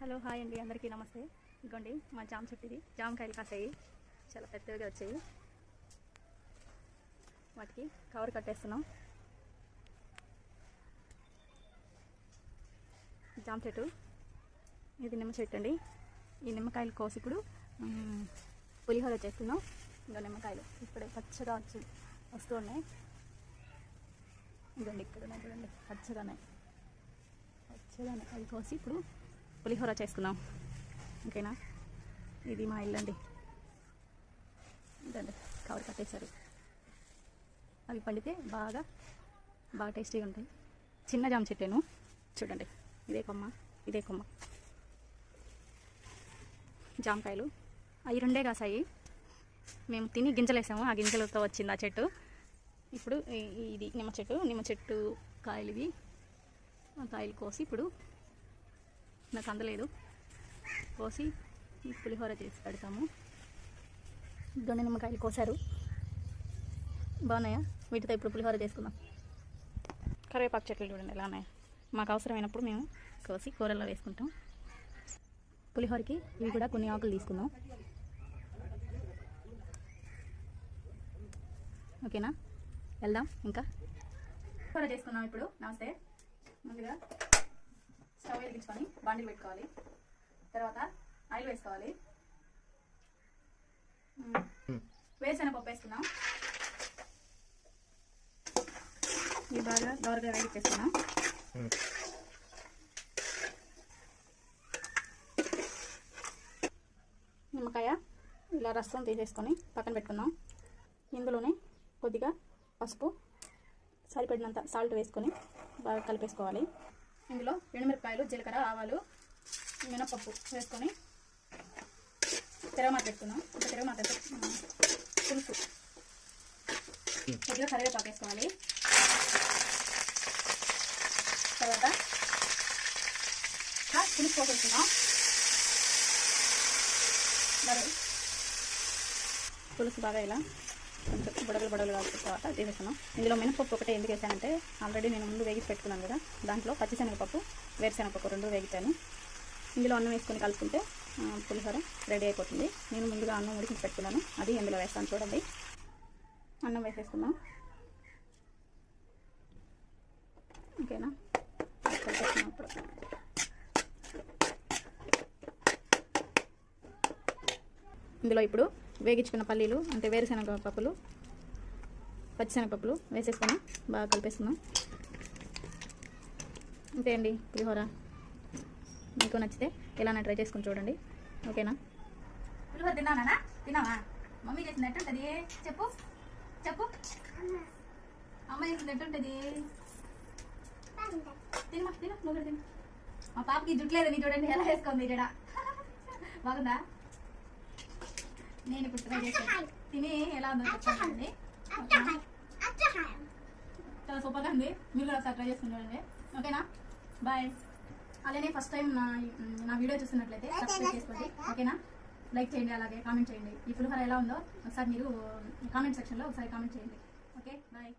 Hello hi అండి. అందరికీ నమస్తే. ఇదిగోండి మా జామ చెట్టు ఇది. జామకాయలు కాసాయి. చాలా పెద్దవిగా వచ్చాయి. వాటికి కవర్ కట్టేస్తున్నాం. జామ చెట్టు. ఇది నిమ్మ చెట్టు అండి. ఈ నిమ్మకాయలు కోసి ఇప్పుడు పులిహోర చేస్తున్నాం. ఇంకా నిమ్మకాయలు. ఇప్పుడే పచ్చగా వచ్చి వస్తూ ఉన్నాయి. ఇదిగోండి ఇక్కడ ఉన్నాయి చూడండి. పచ్చగానే పచ్చగానే అవి కోసి ఇప్పుడు పులిహోర చేసుకుందాం. ఓకేనా? ఇది మా ఇల్లు అండి. ఇదండి కవర్ కట్టేశారు. అవి పండితే బాగా బాగా టేస్టీగా ఉంటాయి. చిన్న జామ చెట్టేను చూడండి ఇదే కొమ్మ ఇదే కొమ్మ. జామకాయలు. అవి రెండే కాసాయి. మేము తిని గింజలు వేసాము ఆ గింజలతో వచ్చింది ఆ చెట్టు. ఇప్పుడు ఈ- ఇది నిమ్మ చెట్టు. నిమ్మ చెట్టు కాయలు ఇవి. ఆ కాయలు కోసి ఇప్పుడు నాకు అందలేదు కోసి ఈ పులిహోర చేసి పెడతాము. దొండ నిమ్మకాయలు కోసారు. బాగున్నాయా? వీటితో ఇప్పుడు పులిహోర చేసుకుందాం. కరివేపాకు చెట్లు చూడండి ఎలా ఉన్నాయి. మాకు అవసరమైనప్పుడు మేము కోసి కూరల్లో వేసుకుంటాం. పులిహోరకి ఇవి కూడా కొన్ని ఆకులు తీసుకుందాం. ఓకేనా? వెళ్దాం ఇంకా. కూర చేసుకున్నాం ఇప్పుడు. నమస్తే. ముందుగా స్టవ్ వెలిగించుకొని బాండిల్ పెట్టుకోవాలి. తర్వాత ఆయిల్ వేసుకోవాలి. పప్పు వేసుకుందాం. ఇవి బాగా దోరగా వేగించేసుకున్నాం నిమ్మకాయ ఇలా రసం తీసేసుకొని పక్కన పెట్టుకుందాం. ఇందులోనే కొద్దిగా పసుపు సరిపడినంత సాల్ట్ వేసుకొని బాగా కలిపేసుకోవాలి. ఇందులో ఎండుమిరపకాయలు జీలకర్ర ఆవాలు మినపప్పు వేసుకొని తిరగమాట పెట్టుకున్నాం ఇంకా తిరగమాట పులుసు. కొద్దిగా కరివేపాకు వేసుకోవాలి. తర్వాత పులుసు పోసేసుకుందాం. మరి పులుసు బాగా ఇలా కొంచెం బుడగలు బుడగలు కాల్చిన తర్వాత తీసేస్తున్నాం ఇందులో మినపప్పు ఒకటే ఎందుకు వేసానంటే ఆల్రెడీ నేను ముందు వేగి పెట్టుకున్నాను కదా దాంట్లో పచ్చిశనగపప్పు వేరుశనగపప్పు రెండు వేగితాను ఇందులో అన్నం వేసుకొని కలుపుకుంటే పులిహోర రెడీ అయిపోతుంది. నేను ముందుగా అన్నం ఉడికి పెట్టుకున్నాను. అది ఇందులో వేస్తాను చూడండి. అన్నం వేసేసుకుందాం. ఓకేనా? ఇందులో ఇప్పుడు వేగించుకున్న పల్లీలు అంటే వేరుశనగ పప్పులు పచ్చిశనగపప్పులు వేసేసుకొని బాగా కలిపేసుకుందాం అంతే అండి పులిహోర. మీకు నచ్చితే ఇలానే ట్రై చేసుకుని చూడండి. ఓకేనా? పులిహోర తిన్నానా తిన్నావా? మమ్మీ చేసింది ఎట్టుంటుంది చెప్పు. చెప్పు. అమ్మ చేసింది ఎట్టుంటుంది తినమా తిన నువ్వు కూడా మా పాపకి జుట్టు లేదని చూడండి ఎలా వేసుకుంది ఇక్కడ బాగుందా? నేను ఇప్పుడు ట్రై చేస్తాను తిని ఎలా ఉందో చెప్పండి? చాలా సూపర్గా ఉంది. మీరు కూడా ఒకసారి ట్రై చేసుకుని చూడండి. ఓకేనా? బాయ్ అలానే ఫస్ట్ టైం నా నా వీడియో చూస్తున్నట్లయితే సబ్స్క్రైబ్ చేసుకోండి. ఓకేనా? లైక్ చేయండి అలాగే కామెంట్ చేయండి. ఈ పులిహోర ఎలా ఉందో ఒకసారి మీరు కామెంట్ సెక్షన్లో ఒకసారి కామెంట్ చేయండి. Okay bye